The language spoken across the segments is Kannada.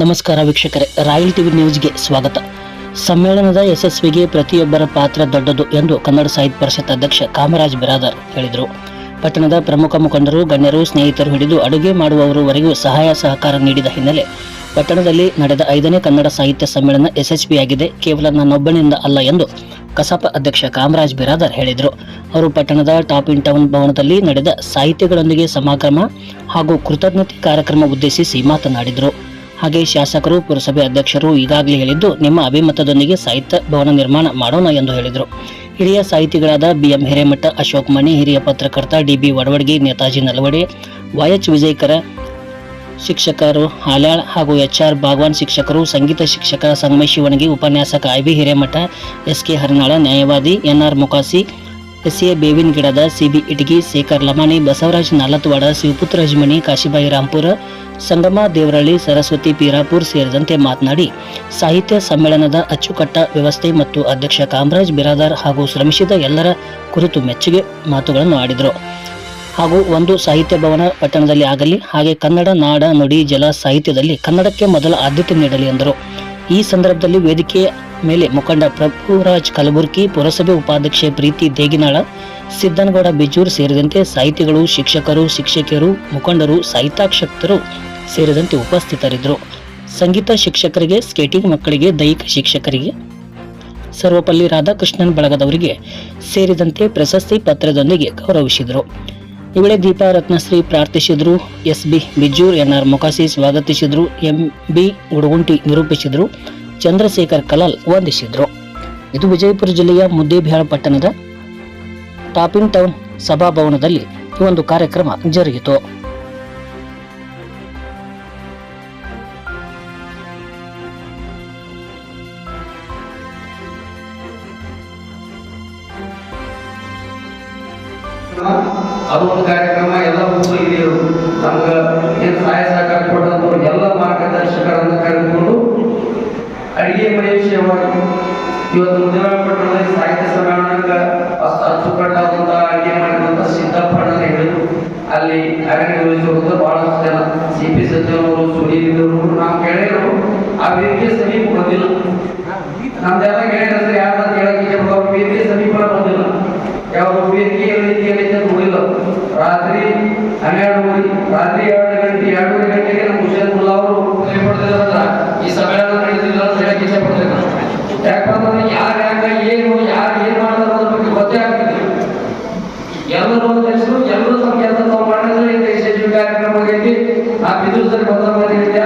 ನಮಸ್ಕಾರ ವೀಕ್ಷಕರೇ, ರಾಯಲ್ ಟಿವಿ ನ್ಯೂಸ್ಗೆ ಸ್ವಾಗತ. ಸಮ್ಮೇಳನದ ಯಶಸ್ವಿಗೆ ಪ್ರತಿಯೊಬ್ಬರ ಪಾತ್ರ ದೊಡ್ಡದು ಎಂದು ಕನ್ನಡ ಸಾಹಿತ್ಯ ಪರಿಷತ್ ಅಧ್ಯಕ್ಷ ಕಾಮರಾಜ್ ಬಿರಾದರ್ ಹೇಳಿದರು. ಪಟ್ಟಣದ ಪ್ರಮುಖ ಮುಖಂಡರು, ಗಣ್ಯರು, ಸ್ನೇಹಿತರು ಹಿಡಿದು ಅಡುಗೆ ಮಾಡುವವರವರೆಗೂ ಸಹಾಯ ಸಹಕಾರ ನೀಡಿದ ಹಿನ್ನೆಲೆ ಪಟ್ಟಣದಲ್ಲಿ ನಡೆದ ಐದನೇ ಕನ್ನಡ ಸಾಹಿತ್ಯ ಸಮ್ಮೇಳನ ಯಶಸ್ವಿಯಾಗಿದೆ. ಕೇವಲ ನನ್ನೊಬ್ಬನಿಂದ ಅಲ್ಲ ಎಂದು ಕಸಾಪ ಅಧ್ಯಕ್ಷ ಕಾಮರಾಜ್ ಬಿರಾದರ್ ಹೇಳಿದರು. ಅವರು ಪಟ್ಟಣದ ಟಾಪ್ ಇನ್ ಟೌನ್ ಭವನದಲ್ಲಿ ನಡೆದ ಸಾಹಿತ್ಯಗಳೊಂದಿಗೆ ಸಮಾಗಮ ಹಾಗೂ ಕೃತಜ್ಞತೆ ಕಾರ್ಯಕ್ರಮ ಉದ್ದೇಶಿಸಿ ಮಾತನಾಡಿದರು. ಹಾಗೆ ಶಾಸಕರು, ಪುರಸಭೆ ಅಧ್ಯಕ್ಷರು ಈಗಾಗಲೇ ಹೇಳಿದ್ದು, ನಿಮ್ಮ ಅಭಿಮತದೊಂದಿಗೆ ಸಾಹಿತ್ಯ ಭವನ ನಿರ್ಮಾಣ ಮಾಡೋಣ ಎಂದು ಹೇಳಿದರು. ಹಿರಿಯ ಸಾಹಿತಿಗಳಾದ ಬಿಎಂ ಹಿರೇಮಠ, ಅಶೋಕ್ ಮಣಿ, ಹಿರಿಯ ಪತ್ರಕರ್ತ D B Vadavadgi, Netaji Nalavade Y H Vijayakar ಶಿಕ್ಷಕರು ಹಾಲ್ಯಾಳ್ ಹಾಗೂ ಎಚ್ ಆರ್ ಬಾಗ್ವಾನ್ ಶಿಕ್ಷಕರು, ಸಂಗೀತ ಶಿಕ್ಷಕ ಸಂಗಮೇಶ್ ಶಿವಣಗಿ ಉಪನ್ಯಾಸಕ I B Hiremath, S K Harinal, ನ್ಯಾಯವಾದಿ N R Mukasi S A ಬೇವಿನ ಗಿಡದ ಸಿಬಿ ಇಟಗಿ ಶೇಖರ್ ಲಮಾಣಿ, ಬಸವರಾಜ್ ನಾಲತ್ವಾಡ ಶಿವಪುತ್ರ ಹಜ್ಮಣಿ ಕಾಶಿಬಾಯಿ ರಾಂಪುರ ಸಂಗಮ ದೇವರಳ್ಳಿ, ಸರಸ್ವತಿ ಪೀರಾಪುರ್ ಸೇರಿದಂತೆ ಮಾತನಾಡಿ, ಸಾಹಿತ್ಯ ಸಮ್ಮೇಳನದ ಅಚ್ಚುಕಟ್ಟ ವ್ಯವಸ್ಥೆ ಮತ್ತು ಅಧ್ಯಕ್ಷ ಕಾಮರಾಜ್ ಬಿರಾದಾರ್ ಹಾಗೂ ಶ್ರಮಿಸಿದ ಎಲ್ಲರ ಕುರಿತು ಮೆಚ್ಚುಗೆ ಮಾತುಗಳನ್ನು ಆಡಿದರು. ಹಾಗೂ ಒಂದು ಸಾಹಿತ್ಯ ಭವನ ಪಟ್ಟಣದಲ್ಲಿ ಆಗಲಿ, ಹಾಗೆ ಕನ್ನಡ ನಾಡ ನುಡಿ ಜಲ ಸಾಹಿತ್ಯದಲ್ಲಿ ಕನ್ನಡಕ್ಕೆ ಮೊದಲ ಆದ್ಯತೆ ನೀಡಲಿ ಎಂದರು. ಈ ಸಂದರ್ಭದಲ್ಲಿ ವೇದಿಕೆಯ ಮೇಲೆ ಮುಖಂಡ ಪ್ರಭುರಾಜ್ ಕಲಬುರ್ಗಿ ಪುರಸಭೆ ಉಪಾಧ್ಯಕ್ಷೆ ಪ್ರೀತಿ ದೇಗಿನಾಳ, ಸಿದ್ದನಗೌಡ ಬಿಜೂರ್ ಸೇರಿದಂತೆ ಸಾಹಿತಿಗಳು, ಶಿಕ್ಷಕರು, ಶಿಕ್ಷಕಿಯರು, ಮುಖಂಡರು ಸಾಹಿತಾಕ್ಷಕ್ತರು ಸೇರಿದಂತೆ ಉಪಸ್ಥಿತರಿದ್ದರು. ಸಂಗೀತ ಶಿಕ್ಷಕರಿಗೆ, ಸ್ಕೇಟಿಂಗ್ ಮಕ್ಕಳಿಗೆ, ದೈಹಿಕ ಶಿಕ್ಷಕರಿಗೆ, ಸರ್ವಪಲ್ಲಿ ರಾಧಾಕೃಷ್ಣನ್ ಬಳಗದವರಿಗೆ ಸೇರಿದಂತೆ ಪ್ರಶಸ್ತಿ ಪತ್ರದೊಂದಿಗೆ ಗೌರವಿಸಿದರು. ಈ ವೇಳೆ Deepa Ratnasiri ಪ್ರಾರ್ಥಿಸಿದ್ರು. S B Bijur N R Mokasi ಸ್ವಾಗತಿಸಿದ್ರು. M B Gudagunti ನಿರೂಪಿಸಿದ್ರು. ಚಂದ್ರಶೇಖರ್ ಕಲಾಲ್ ವಂದಿಸಿದ್ರು. ಇದು ವಿಜಯಪುರ ಜಿಲ್ಲೆಯ ಮುದ್ದೇಬಿಹಾಳ ಪಟ್ಟಣದ ಟಾಪಿಂಗ್ ಟೌನ್ ಸಭಾಭವನದಲ್ಲಿ ಈ ಒಂದು ಕಾರ್ಯಕ್ರಮ ಜರುಗಿತು. ಅದು ಒಂದು ಕಾರ್ಯಕ್ರಮ, ಎಲ್ಲ ಹಿರಿಯರು ನಮ್ಗೆ ಏನು ಸಹಾಯ ಸಹಕಾರ ಕೊಟ್ಟಂಥವ್ರು ಎಲ್ಲ ಮಾರ್ಗದರ್ಶಕರನ್ನು ಕರೆದುಕೊಂಡು ಅಡಿಗೆ ಮನೆ ವಿಷಯವಾಗಿ ಇವತ್ತು ಮುಂದಿನ ಪಟ್ಟಣದಲ್ಲಿ ಸಾಹಿತ್ಯ ಸಮ್ಮೇಳನಕ್ಕೆ ಅಚ್ಚುಕಟ್ಟಾದಂಥ ಅಡಿಗೆ ಮಾಡಿದಂಥ ಸಿದ್ದಪ್ಪಣ್ಣನ ಹೇಳಿದ್ರು. ಅಲ್ಲಿ ಕಾರ್ಯನಿರ್ವಹಿಸಿರುವುದು ಬಹಳಷ್ಟು ಜನ ಸಿ ಪಿ ಸಚಿವರು ಸುನೀಲಿದರು ನಾವು ಕೇಳಿದ್ರು ಆ ವೇದಿಕೆ ಸಮೀಪ ಬಂದಿಲ್ಲ ನಮ್ದೆಲ್ಲ ಕೇಳಿದ್ರೆ ಯಾರನ್ನ ಕೇಳಕ್ಕೆ ಅವ್ರ ವೇದಿಕೆ ಸಮೀಪ ಬಂದಿಲ್ಲ ಯಾವ ವೇದಿಕೆ ರೀತಿಯಲ್ಲಿ ನೋಡಿಲ್ಲ ರಾತ್ರಿ ಹನ್ನೆರಡು ಗಂಟೆ ರಾತ್ರಿ ಎರಡು ಗಂಟೆ ಎರಡೂವರೆ ಗಂಟೆಗೆ ನಮ್ಮ ಹುಷೇನ್ ಮುಲ್ಲಾ ಅವರು ತಿಳಿಪಡ್ತಿದ್ರಂದ್ರ ಈ ಸಮ್ಮೇಳನ ನಡೆದಿಲ್ಲ ಅಂತ ಹೇಳಕ್ ಇಚ್ಛೆ ಪಡ್ತೀನಿ ನಾನು. ಯಾಕಂದ್ರೆ ಯಾರು ಯಾಕ ಏನು ಯಾರು ಏನ್ ಮಾಡ್ತಾರೆ ಅನ್ನೋದ್ರ ಬಗ್ಗೆ ಗೊತ್ತೇ ಆಗ್ತಿದೆ ಎಲ್ಲರೂ ಅಧ್ಯಕ್ಷರು ಎಲ್ಲರೂ ತಮ್ಮ ಕೆಲಸ ತಾವು ಮಾಡಿದ್ರೆ ಈ ಯಶಸ್ವಿ ಕಾರ್ಯಕ್ರಮ ಆಗೈತಿ ಆ ಬಿದುರ್ಸಲ್ಲಿ ಬಂದ ಮಾತಾಡಿದ್ಯ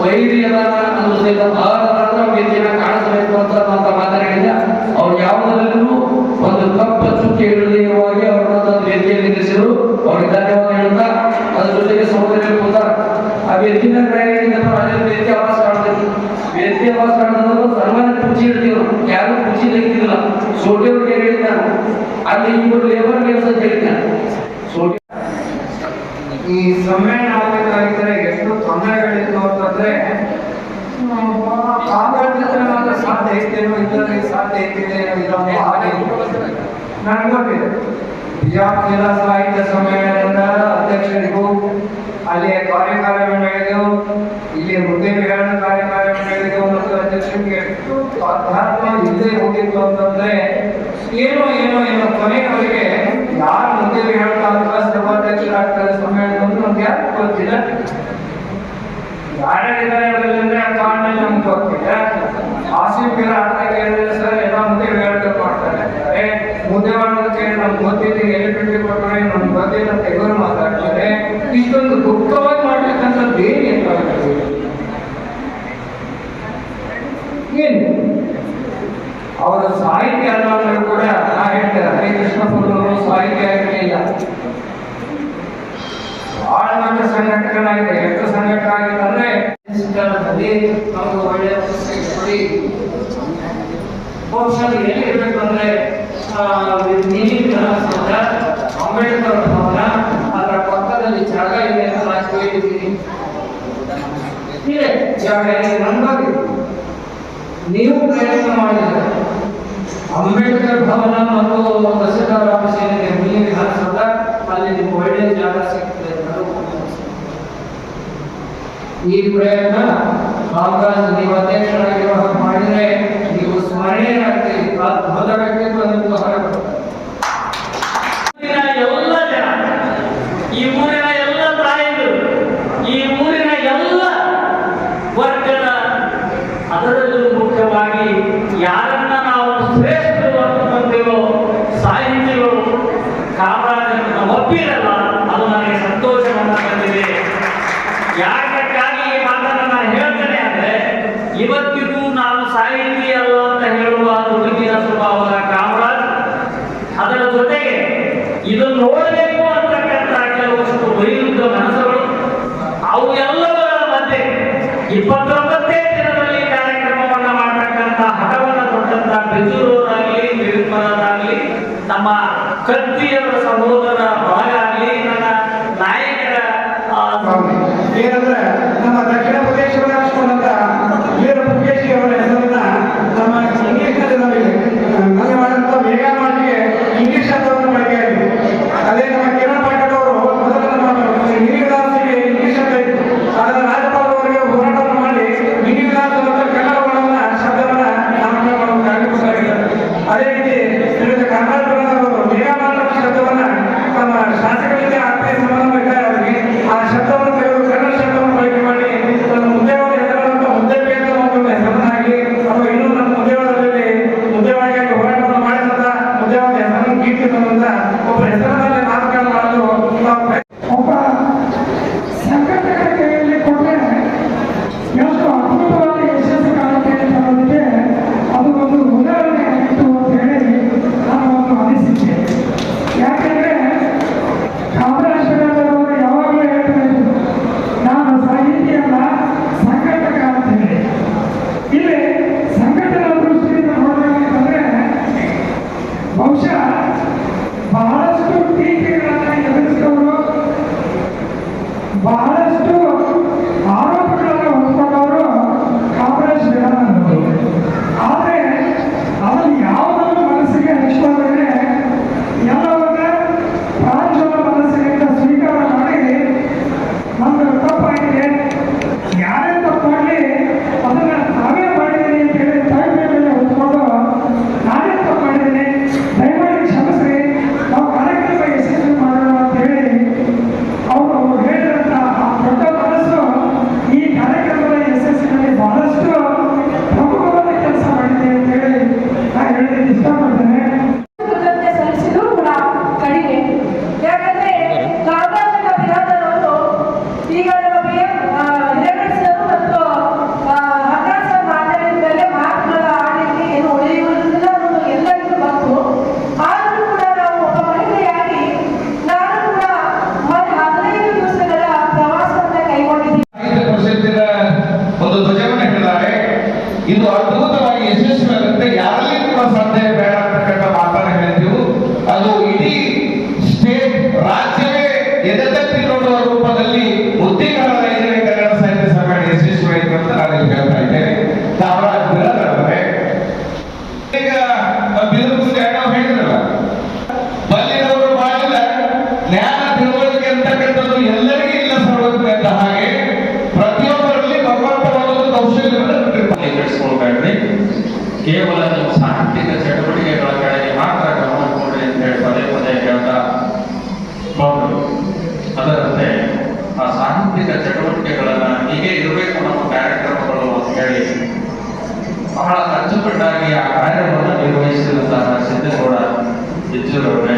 ವೈರಿ ಅದಾನ ಅನ್ನೋ ಸಹಿತ ಬಹಳ ಅದಾನ ವೇದಿಕೆನ ಕಾಣಿಸಬೇಕು ಅಂತ ಅಂತ ಮಾತಾಡಿದ್ಯ ಅವ್ರು ಯಾವುದರಲ್ಲೂ ಒಂದು ಕಪ್ಪ ಚುಕ್ಕಿ ಇಡಲಿ ಇರುವಾಗಿ ಅವ್ರನ್ನ ತಂದು ವೇದಿಕೆಯಲ್ಲಿ ನಿಲ್ಲಿಸಿದ್ರು ಅವ್ರಿಗೆ ಧನ್ಯವಾದ ಹೇಳ್ತಾ ಅದ್ರ ಜೊತೆಗೆ ಸಹೋದರಿ ಕೂತ ವೇದಿಕೆ ಪ್ರಯಾಣಿಕ ಅದೇ ವೇದಿಕೆ ಆವಾಸ ಕಾಣ್ತೈತಿ ವೇದಿಕೆ ಆವಾಸ ಕಾಣ್ತಂದ್ರೆ ಸನ್ಮಾನ ಕುರ್ಚಿ ಯಾರು ಕುರ್ಚಿ ತೆಗಿತಿಲ್ಲ. ಸೋಟಿ ಅವ್ರಿಗೆ ಹೇಳಿದ್ದ ಅಲ್ಲಿ ಇಬ್ಬರು ಲೇಬರ್ ಕೆಲಸ ಹೇಳಿದ್ದ ಸೋಟಿ ಈ ಸಮ್ಮೇಳನ ಆಗಬೇಕಾಗಿದ್ರೆ ಎಷ್ಟು ತೊಂದರೆಗಳಿತ್ತು ಅಂತಂದ್ರೆ ಸಾಧ್ಯ ಐತೇನೋ ಇದ್ರಲ್ಲಿ ಸಾಧ್ಯ ಇಲ್ಲ ಅನ್ನೋ ಹಾಗೆ ಗೊತ್ತಿದೆ ಬಿಜಾಪುರ ಜಿಲ್ಲಾ ಸಾಹಿತ್ಯ ಸಮ್ಮೇಳನದ ಅಧ್ಯಕ್ಷರಿಗೂ ಅಲ್ಲಿ ಕಾರ್ಯಕಾರಿ ಮಂಡಳಿಗೂ ಇಲ್ಲಿ ಮುದ್ದೆ ವಿರಾಣ ಕಾರ್ಯಕಾರಿ ಮಂಡಳಿಗೂ ಮತ್ತು ಅಧ್ಯಕ್ಷರಿಗೆ ಎಷ್ಟು ಅಧ್ಯಾತ್ಮ ಇಲ್ಲದೆ ಹೋಗಿತ್ತು ಅಂತಂದ್ರೆ, ಏನೋ ಏನೋ ಏನೋ ಕೊನೆಯವರೆಗೆ ಯಾರು ಮುದ್ದೆ ವಿರಾಣ ತಾಲೂಕಾ ಸಭಾಧ್ಯಕ್ಷರಾಗ್ತಾರೆ ಸಮ್ಮೇಳನ ಅಂತ ನಮ್ಗೆ ಯಾರು ಗೊತ್ತಿಲ್ಲ ಯಾರ್ಯಾರಿದ್ದಾರೆ ಅದರಲ್ಲಿ ಆ ಕಾರಣ ನಮ್ಗೆ ಗೊತ್ತಿಲ್ಲ ಆಸಿಫ್ ಅರ್ಥ ಕೇಳಿದ್ರೆ ಸರ್ ಎಲ್ಲ ಮುಂದೆ ವಿಧಾನ ಮಾಡ್ತಾರೆ ಅಂತಾರೆ ಮುದ್ದೆ ಮಾಡೋದಕ್ಕೆ ನಮ್ಗೆ ಗೊತ್ತಿದೆ ಎಲೆಕ್ಟ್ರಿಸಿಟಿ ಕೊಟ್ಟರೆ ನಮ್ಗೆ ಗೊತ್ತಿಲ್ಲ ಅಂತ ಇವರು ಮಾತಾಡ್ತಾರೆ ಇಷ್ಟೊಂದು ಗುಪ್ತವಾಗಿ ಮಾಡ್ತಕ್ಕಂಥದ್ದು ಏನು ಏನು? ಅವರ ಸಾಹಿತ್ಯ ಅನ್ನೋದ್ರು ಕೂಡ ನಾ ಹೇಳ್ತಾರೆ ಹರೇ ಕೃಷ್ಣಪ್ಪನವರು ಸಾಹಿತ್ಯ ಆಗಿರಲಿಲ್ಲ ಬಹಳ ದೊಡ್ಡ ಸಂಘಟಕನಾಗಿದೆ, ಎಷ್ಟು ಸಂಘಟನೆ ಆಗಿದೆ ಅಂದ್ರೆ ಒಳ್ಳೆಯ ಬಹುಶಃ ಎಲ್ಲಿ ಇರಬೇಕು ಅಂದ್ರೆ ಅಂಬೇಡ್ಕರ್ ಭವನ ಜಾಗ ಇದೆ ಅಂತ ನಾನು ಕೇಳಿದ್ದೀನಿ ಇದೆ ಜಾಗ ಇದೆ ನನ್ನ ನೀವು ಪ್ರಯತ್ನ ಮಾಡಿದರೆ ಅಂಬೇಡ್ಕರ್ ಭವನ ಮತ್ತು ತಹಸೀಲ್ದಾರ್ ಆಫೀಸ್ ಏನಿದೆ ವಿಧಾನಸೌಧ ಅಲ್ಲಿ ನಿಮ್ಗೆ ಒಳ್ಳೆಯ ಜಾಗ ಸಿಗ್ತದೆ ಈ ಪ್ರಯತ್ನ ಕಾಮರಾಜ ನೀವು ಅಧ್ಯಕ್ಷರಾಗಿರುವ ಮಾಡಿದರೆ ನೀವು ಸ್ಮರಣೀಯರಾಗ್ತೀರಿ ಅದ್ಭುತ ವ್ಯಕ್ತಿತ್ವ ನಿಮ್ಗೆ ಹೊರಬರುತ್ತೆ ಎಲ್ಲ ಜನ ಈ ಕಾಮರಾಜನನ್ನು ಒಪ್ಪಿರಲ್ಲ ಅದು ನನಗೆ ಸಂತೋಷವನ್ನು ಬಂದಿದೆ ಯಾರು ಕತ್ತಿಯವರ ಸಹೋದರ ಬಾಯಾಗಲಿ ನನ್ನ ನಾಯಕರ ಏನಂದ್ರೆ ನಮ್ಮ ದಕ್ಷಿಣ ಪ್ರದೇಶ ರಾಷ್ಟ್ರದಂತ ವೀರ ಮುಖೇಶಿ ಅವರ ಹೆಸರನ್ನ ನಮ್ಮ ಇಂಗ್ಲಿಷ್ನಲ್ಲಿ ನಮಗೆ ನನಗೆ ಮಾಡಿದಂತ ಮೇಘಾ ಮಾಡಿಗೆ ಇಂಗ್ಲಿಷ್ ಶಬ್ದವನ್ನು ಬಳಕೆ ಆಗಿದೆ ಅದೇ ನಮ್ಮ ಕಿರಣ್ ಪಾಟೀಲ್ ಅವರು ಮೊದಲು ನಮ್ಮ ಮಿನಿವಿಲಾಸಿಗೆ ಇಂಗ್ಲಿಷ್ ಶಬ್ದ ಇತ್ತು. ಆದರೆ ರಾಜ್ಯಪಾಲ ಅವರಿಗೆ ಹೋರಾಟವನ್ನು ಮಾಡಿ ಮಿನಿವಿಲಾಸ ಮತ್ತು ಕನ್ನಡಗಳನ್ನ ಶಬ್ದವನ್ನ ನಾಮಕರಣ ಮಾಡಬೇಕಾಗಿ ಅದೇ ರೀತಿ बहुशाज भारत को ठीक बहुत भारत ಇದು ಅದ್ಭುತವಾಗಿ ಯಶಸ್ವಿಯಾಗುತ್ತೆ ಯಾರಲ್ಲಿ ಕೂಡ ಸಂದೇಹ ಬೇಡ ಅಂತಕ್ಕಂಥ ಮಾತನ್ನ ಹೇಳ್ತೀವಿ. ಅದು ಇಡೀ ಸ್ಟೇಟ್ ರಾಜ್ಯವೇ ಎದೆತಟ್ಟಿ ನೋಡುವ ರೂಪದಲ್ಲಿ ಮುದ್ದಿಗಾಲದ ಐದನೇ ಕನ್ನಡ ಸಾಹಿತ್ಯ ಸಭೆ ಯಶಸ್ವಿಯಾಯಿತು ಅಂತ ನಾನು ಹೇಳ್ತಾ ಇದ್ದೇನೆ. ಕಾಮರಾಜ್ ಹೇಳಿದ್ರಲ್ಲ, ಬಲ್ಲಿನವರು ನ್ಯಾಯ ಹೋಗ್ಬೇಡ್ರಿ ಕೇವಲ ನೀವು ಸಾಂಸ್ಥಿಕ ಚಟುವಟಿಕೆಗಳ ಕಡೆಗೆ ಮಾತ್ರ ಗಮನ ಕೊಡ್ರಿ ಅಂತ ಹೇಳಿ ಪದೇ ಪದೇ ಹೇಳ್ತಾ ಬಂದರು. ಅದರಂತೆ ಆ ಸಾಂಸ್ಥಿಕ ಚಟುವಟಿಕೆಗಳನ್ನ ಹೀಗೆ ಇರಬೇಕು ನಮ್ಮ ಕಾರ್ಯಕ್ರಮಗಳು ಅಂತ ಹೇಳಿ ಬಹಳ ಅಚ್ಚುಕಟ್ಟಾಗಿ ಆ ಕಾರ್ಯವನ್ನು ನಿರ್ವಹಿಸಿದಂತಹ ಸಿದ್ದೇಗೌಡ ಯಜ್ಜೂರವರೇ